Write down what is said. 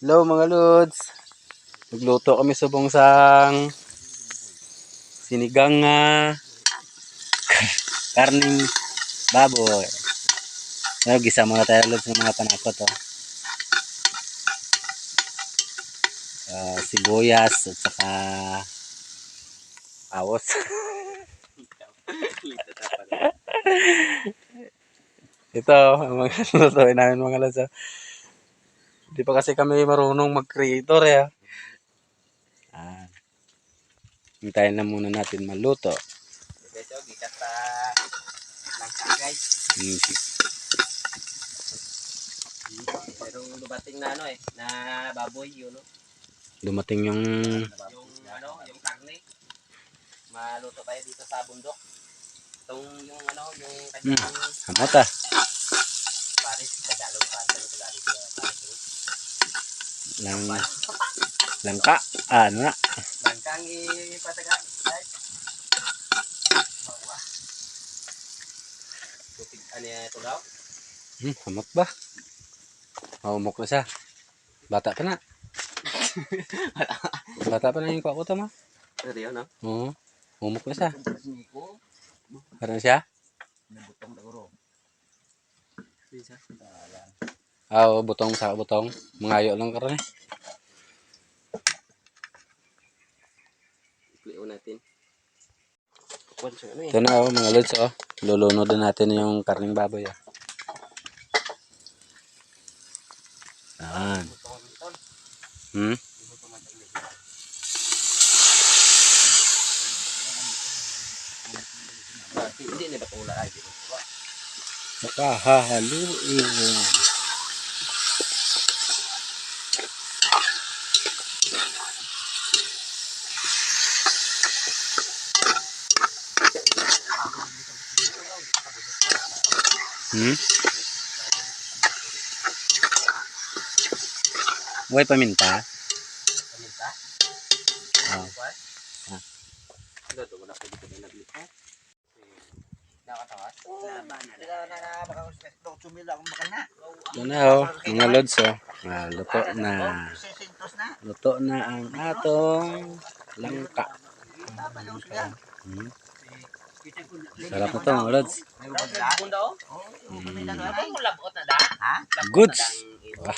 Hello mga lods. Nagluto kami sa bongsang sinigang nga karning baboy. Ano, gisa muna tayo lods ng mga panakot oh. Ah, sibuyas at saka awos. Ito, mga lutuin namin mga lods. oh. Hindi pa kasi kami marunong mag-creator eh. Ah. Hintayin na muna natin maluto. Guys, oh, gikas sa langka guys. Mm, Merong dumating na ano eh, na baboy yun, no? Dumating yung Yung ano, yung tagne. Maluto tayo dito sa bundok. Itong yung ano, yung kanyang hamot ah. Lang, langka. Ah, ano na. Langkang ipataga, guys. Tutig, ano yan ito daw? Hmm, hamot ba? Maumok na siya. Bata pa na. Bata pa na yung kwakuta mo. Ano yun, no? Oo. Umok na siya. Parang siya? Nabutong. Ah, oo, butong sa butong. Mangayo lang karon eh. Ikliw natin. Ano eh. Ito na oh, mga lods oh. Lulunod na natin yung karning baboy ah. Yan. Hmm? Hindi na ba pula ay dito? Saka hahaluin. Hmm? Buhay paminta? Paminta? What? Ah. Ito, ito, wala pa dito na naglipat. Nakatawas? Laban na lang. Ito na oh, mga lods oh. Ah, luto na. Luto na ang atong langka. Hmm. Sarap na to mga lods. Bunda o? Hmm. Da? Ha? Goods. O,